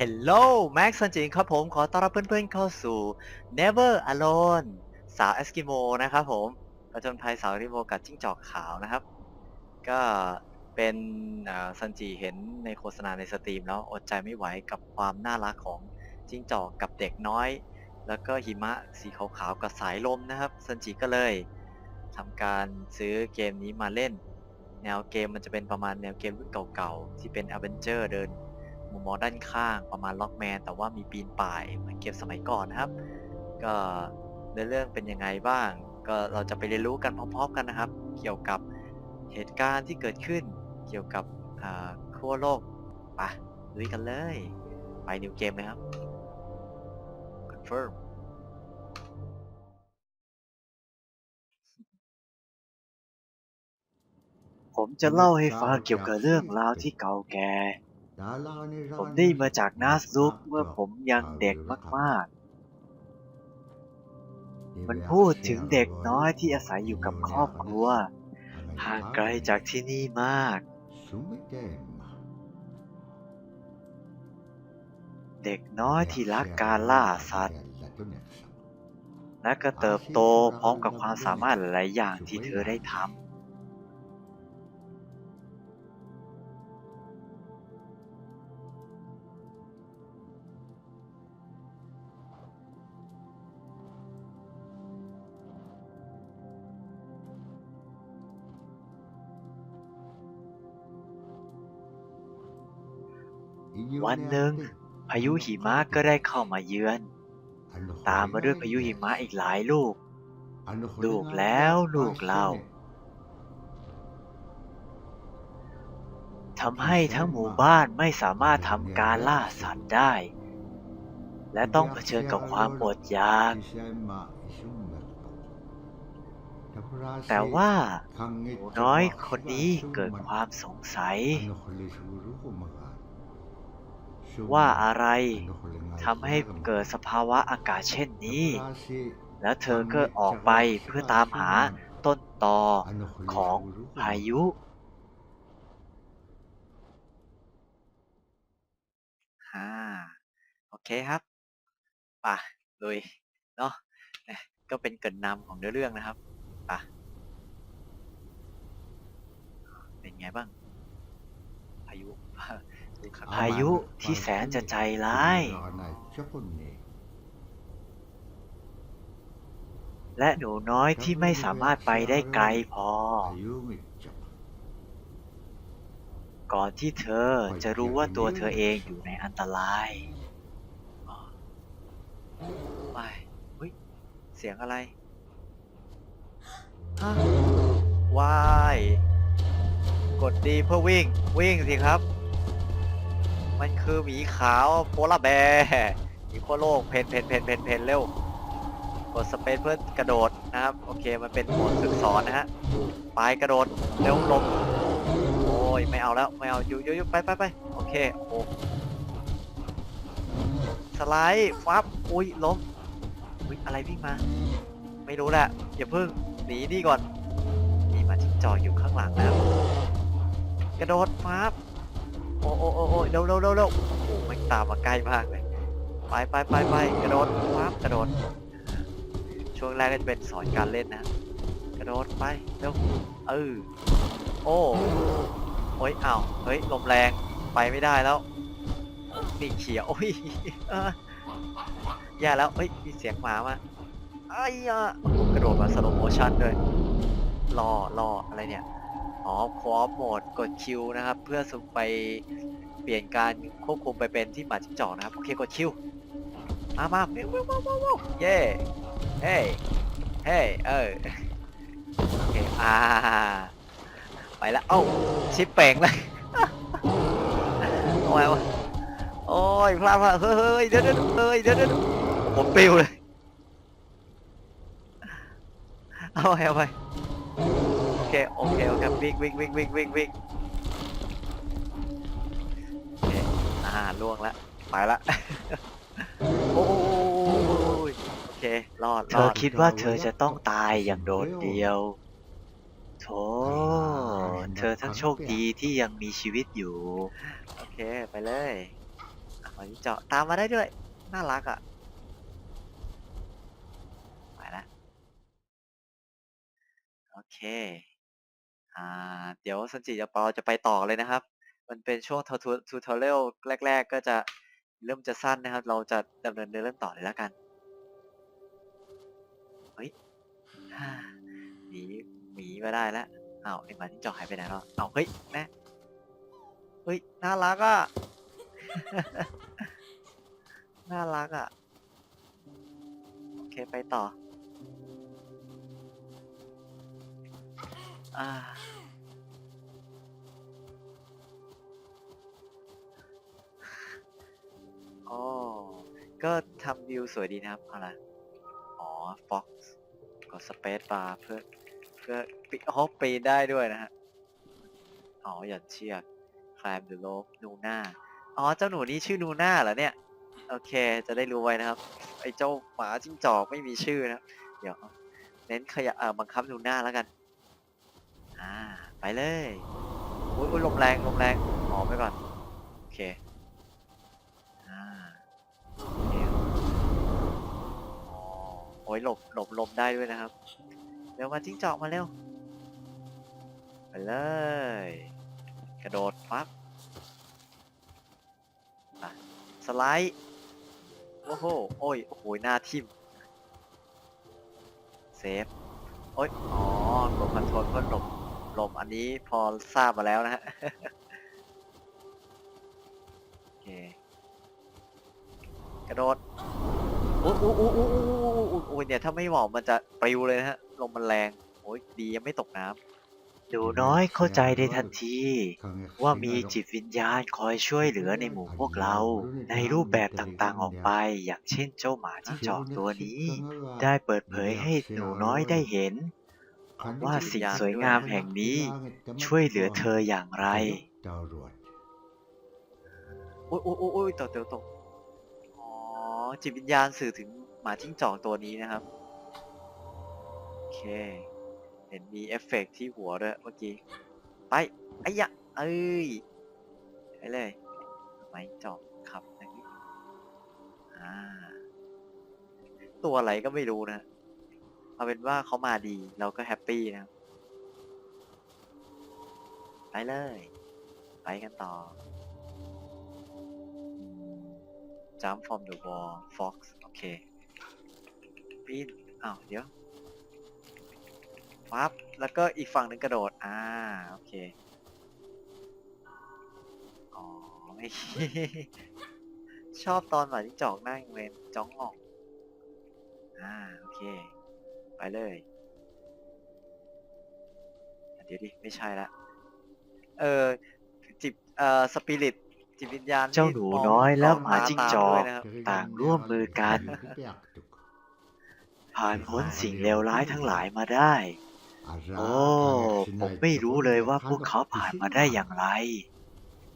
Hello แม็กซ์ซันจินครับผมขอต้อนรับเพื่อนๆเข้าสู่ Never Alone สาวเอสกิโมนะครับผมประจนภัยสาวเอสกิโมกับจิ้งจอกขาวนะครับ ก็เป็นอ่าซันจิเห็นในโฆษณาในสตรีมแล้วอดใจไม่ไหวกับความน่ารักของจิ้งจอกกับเด็กน้อย แล้วก็หิมะสีขาวๆกับสายลมนะครับซันจิก็เลยทำการซื้อเกมนี้มาเล่น แนวเกมมันจะเป็นประมาณแนวเกมรุ่นเก่าๆที่เป็นอเวนเจอร์เดิน มุมมองด้านข้างประมาณล็อกแมนแต่ว่ามีปีนป่ายเหมือนเกมสมัยก่อนนะครับ ก็ในเรื่องเป็นยังไงบ้าง ก็เราจะไปเรียนรู้กันพร้อม ๆ กันนะครับ เกี่ยวกับเหตุการณ์ที่เกิดขึ้น เกี่ยวกับอ่าทั่วโลกไปลุยกันเลย ไปนิวเกมเลยครับ confirm ผมจะเล่าให้ฟังเกี่ยวกับเรื่องราวที่เก่าแก่ ผผมมได้ได้มามาจาจากกนานาสสลุลุกกเมื่เมื่ออผผมมยัยังงเด็เด็กกมามากกๆมัมันนพูพูดดถึถึงงเด็เด็กกน้น้ออยยที่ที่อาอาศัศัยยออยู่ยู่กักับบคครรออบบคครัรัววห่าห่างงไกไกลลจาจากกที่ที่นี่นี่มามากกเด็กน้อยที่รักการล่าสัตว์ และก็เติบโตพร้อมกับความสามารถหลายๆอย่างที่เธอได้ทำ วันหนึ่งพายุหิมะก็ได้เข้ามาเยือน ตามมาด้วยพายุหิมะอีกหลายลูก ลูกแล้วลูกเล่าทำให้ทั้งหมู่บ้านไม่สามารถทำการล่าสัตว์ได้ และและต้ต้อองงเผเผชิชิญญกักับบคาวความมออดดอยาก แต่แต่ว่าว่าหหนูนูน้น้ออยยคคนนนี้นี้เกิเกิดดความความสงสัย ว่าว่าอะอะไรไรทำทำให้ให้เกิเกิดดสสภาภาวะอากาศเช่นนี้นี้และและเธเธออก็ก็ออออกกไปไปเพื่เพื่ออตาตามมหาหาต้นตอขขอองงพาพายุยุอ่า โอเคครับ ป่ะลุยเนาะเนี่ยก็เป็นเกรินนำของเนื้อเรื่องนะครับ ป่ะ เป็นไงบ้าง พายุดูครับ พาพายุยุที่ที่แสแสนนจะจะใจใจร้าร้ายยและหนูน้อยที่ไม่สามารถไปได้ไกลพอ ก่อนที่เธอจะรู้ว่าตัวเธอเองอยู่ในอันตรายอ๋อไปเฮ้ย เสียงอะไรฮะวาย กดดีเพื่อวิ่ง วิ่งสิครับ มันคือหมีขาวโพลาร์แบร์หมีขั้วโลกเพนเพนเพนเพนเพนเร็วกดสเปซเพื่อกระโดดนะครับ โอเคมันเป็นโหมดฝึกสอนนะฮะไปกระโดดเร็วลมโอ้ยไม่เอาแล้วไม่เอาอยู่อยู่อยู่ไปไปไปโอเคโอ้สไลด์ฟับอุ้ยล้มอุ้ยอะไรวิ่งมา ไม่รู้แหละอย่าเพิ่งหนีนี่ก่อนมีมาจิ้งจอกอยู่ข้างหลังแล้วกระโดดฟับ อ้โอ้โอ้โอ้เร็วเร็วเร็วเร็วโอ้มันตามมาใกล้มากเลย ไปไปไปไปกระโดดฟับกระโดด ช่วงแรกก็จะเป็นสอนการเล่นนะ กระโดดไปเร็วเออโอ้โอ้ยอ้าวเฮ้ยลมแรงไปไม่ได้แล้วนี่เขียวโอ้ยออแย่แล้วเฮ้ยมีเสียงหมามาไอ้ยะกระโดดมาสโลโมชั่นด้วยรอรออะไรเนี่ย อ๋อคอฟโหมดกดคิวนะครับ เพื่อสุไปเปลี่ยนการควบคุมไปเป็นที่หมาจิ้งจอกนะครับ โอเคกดคิวมามาวิววิววิววิววิวเย่เฮ้เฮ้เออโอเคอ่าไปแล้วเอ้าชิปเป่งเลยโอ้ยวะโอ้ยพลาดพลาดเฮ้ยเฮ้ยเดี๋ยวเดี๋ยวเฮ้ยเดี๋ยวเดี๋ยวผมปิวเลยเอาไปเอาไป โอเคโอเคโอเควิ่งวิ่งวิ่งวิ่งวิ่งวิ่งโอเคอ่าล่วงละไปละโอ้ยโอเครอดเธรออดคิดว่าเธอจะต้องตายอย่างโดดเดี่ยวโถเธอทั้งโชคดีที่ยังมีชีวิตอยู่ โอเคไปเลยหมาจิ้งจอกตามมาได้ด้วย น่ารักอะไปละโอเค อ่า เดี๋ยวสันจิจะปอจะไปต่อเลยนะครับ มันเป็นช่วงทูทูทอเรลแรก ๆ ก็จะเริ่มจะสั้นนะครับ เราจะดำเนินเรื่องต่อเลยแล้วกัน เฮ้ยหนีหมีมาได้แล้วอ้าวไอหมาจิ้งจอกหายไปไหนแล้วอ้าเฮ้ยแม่เฮ้ย น่ารักอะ น่ารักอะ โอเค ไปต่อ อ่า อ๋อ ก็ทำวิวสวยดีนะครับเอาละไรอ๋อ Fox กด Space Bar เพื่อ เพื่อปีอ๋อปีนได้ด้วยนะฮะ อ๋อ หย่อนเชือก Climb the rope นูน่า อ๋อ เจ้าหนูนี้ชื่อนูน่าเหรอเนี่ย โอเค จะได้รู้ไว้นะครับ ไอ้เจ้าหมาจิ้งจอกไม่มีชื่อนะครับเดี๋ยว เน้นขยะเอ่อบังคับนูน่าแล้วกัน อ่า ไปเลยอุ้ยอุ้ยลมแรงลมแรงหอมไปก่อน โอเค อ่าโอเคอ๋อโอ้ยหลบหลบลมได้ด้วยนะครับ เร็วมาจิ้งจอกมาเร็ว ไปเลย กระโดดปั๊บสไลด์ โอ้โห โอ้ย โอ้โห หน้าทิ่ม เซฟ โอ้ย อ๋อหลบคอนโทรลเพื่อหลบ ลม อันนี้พอทราบมาแล้วนะฮะ โอเค กระโดดโอ้โหอ้อู้อ้เนี่ย ถ้าไม่หมอบมันจะปลิวเลยนะฮะ ลมมันแรง โอ้ยดียังไม่ตกน้ำหนูน้อยเข้าใจได้ทันที ว่ามีจิตวิญญาณคอยช่วยเหลือในหมู่พวกเรา ในรูปแบบต่างๆออกไป อย่างเช่นเจ้าหมาที่จอกตัวนี้ ได้เปิดเผยให้หนูน้อยได้เห็น ว่าสิ่งสวยงามแห่งนี้ ช่วยเหลือเธออย่างไรำอุ้ยอุ้ยอุ้ยอุ้ยตกตกตกอ๋อจิตวิญญาณสื่อถึงหมาจิ้งจอกตัวนี้นะครับ โอเค เห็นมีเอฟเฟกต์ที่หัวด้วยเมื่อกี้ ไปไอ้ยะ เอ้ยไปเลยไม้จอกขับอย่างนี้อ่า ตัวอะไรก็ไม่รู้นะ เอาเป็นว่าเขามาดีเราก็แฮปปี้นะครับ ไปเลย ไปกันต่ออืม jump from the wall fox โอเคปีนอ้าวเดี๋ยวปั๊บแล้วก็อีกฝั่งหนึ่งกระโดด อ่า โอเค อ๋อไม่ชอบตอนหมาจิ้งจอกนั่งเวนจ้องออก อ่า โอเค ไปเลย เดี๋ยวดิ ไม่ใช่ละ เออ จิบเอ่อสปิริต จิตวิญญาณเจ้าหนูมงน้อยและกล้หมาจิ้งจอกตามด้วยนะครับต่างร่วมมือกัน ผ่านพ้นสิ่งเลวร้ายทั้งหลายมาได้ โอ้ ผมไม่รู้เลยว่าพวกเขาผ่านมาได้อย่างไร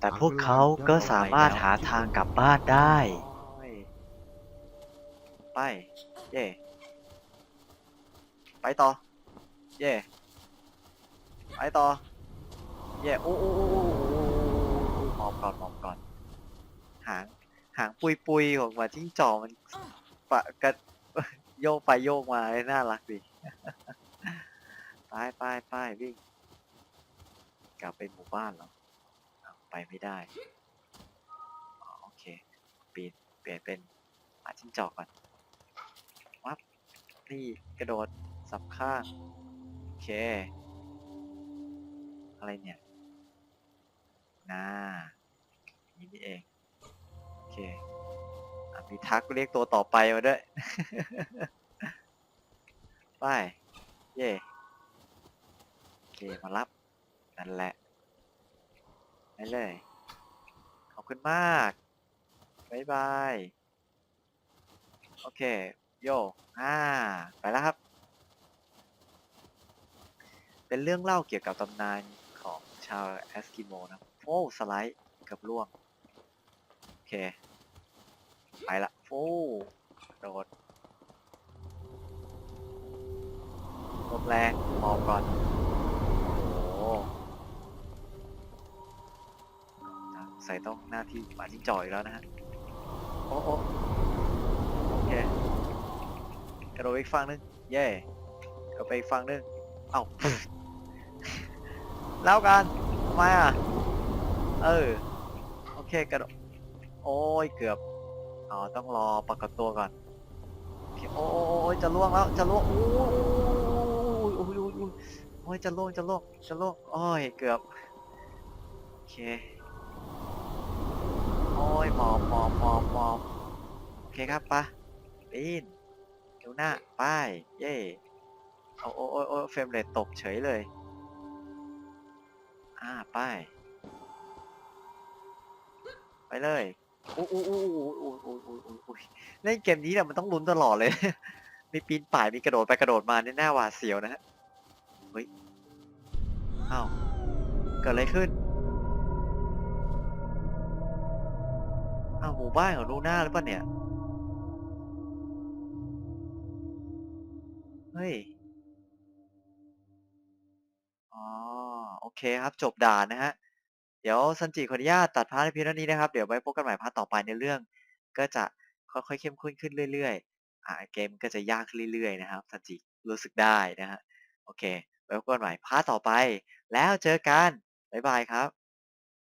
แต่พวกเขาก็สามารถหาทางกลับบ้านได้โอ้ยไป เย่ ไปต่อ เย่ไปต่อ เย่โอ้โอ้โอ้โอ้โอ้โอ้หมอบก่อนหมอบก่อน หาง หางปุยปุยๆของหมาจิ้งจอกมันปะกันโยกไปโยกมาน่ารักดีไปไปไปวิ่ง กลับไปหมู่บ้านเหรออ้วไปไม่ได้อ๋อโอเคปีนเปลี่ยนเป็นหมาจิ้งจอกก่อนวับนี่กระโดด สับข้าง โอเค อะไรเนี่ยน่าอย่างนี้นี่เอง โอเคอมีทักเรียกตัวต่อไปมาด้วย ไป เย่โอเค มารับ นั่นแหละไปเลย ขอบคุณมากบายบาย โอเค โยอ่า ไปแล้วครับ เป็นเรื่องเล่าเกี่ยวกับตำนานของชาวแอสกิโมนะโอ้สไลด์เกับล่วง โอเค ไปละโอ้โดดลมแรงมองก่อน โอ้โหสงสัยต้องหน้าที่หมาจิ้งจอกอีกแล้วนะฮะ โอ้โอโอเคกระโดดไปอีกฝั่งนึง เย่กระโดดไปอีกฝั่งนึง เอ้า แล้วกันทำไมอะ เออ โอเคกระโดดโอ้ยเกือบ อ๋อ ต้องรอปรากฏตัวก่อน โอเคโอ้ยจะล่วงแล้ว จะล่วงโอ้ยโอ้ยโอ้ยโอ้ยจะล่วง จะล่วง จะล่วง โอ้ย เกือบ โอเค โอ้ยหมอบหมอบหมอบหมอบโอเคครับปะปีนเดี๋ยวหน้า ไป้ายเย่โอ้ยโอ้ยโอ้ยเฟรมเรทตกเฉยเลย อ่าไปไปเลยอู้อู้อู้อู้อู้อู้อู้อู้อู้เล่นเกมนี้เนี่ยมันต้องลุ้นตลอดเลย มีปีนป่ายมีกระโดดไปกระโดดมาเนี่ยหน้าหวาดเสียวนะฮะเฮ้ยอ้าวเกิดอะไรขึ้นอ้าวหมู่บ้านของลูน่าหรือเปล่าเนี่ย เฮ้ย เคครับ จบด่านนะฮะ เดี๋ยวซันจิขออนุญาตตัดพาร์ทในเพียงเท่านี้นะครับ เดี๋ยวไว้พบกันใหม่พาร์ทต่อไปในเรื่อง ก็จะค่อยๆเข้มข้นขึ้นเรื่อยๆ อ่าเกมก็จะยากขึ้นเรื่อยๆนะครับซันจิรู้สึกได้นะฮะ โอเค ไว้พบกันใหม่พาร์ทต่อไป แล้วเจอกัน บ๊ายบายครับ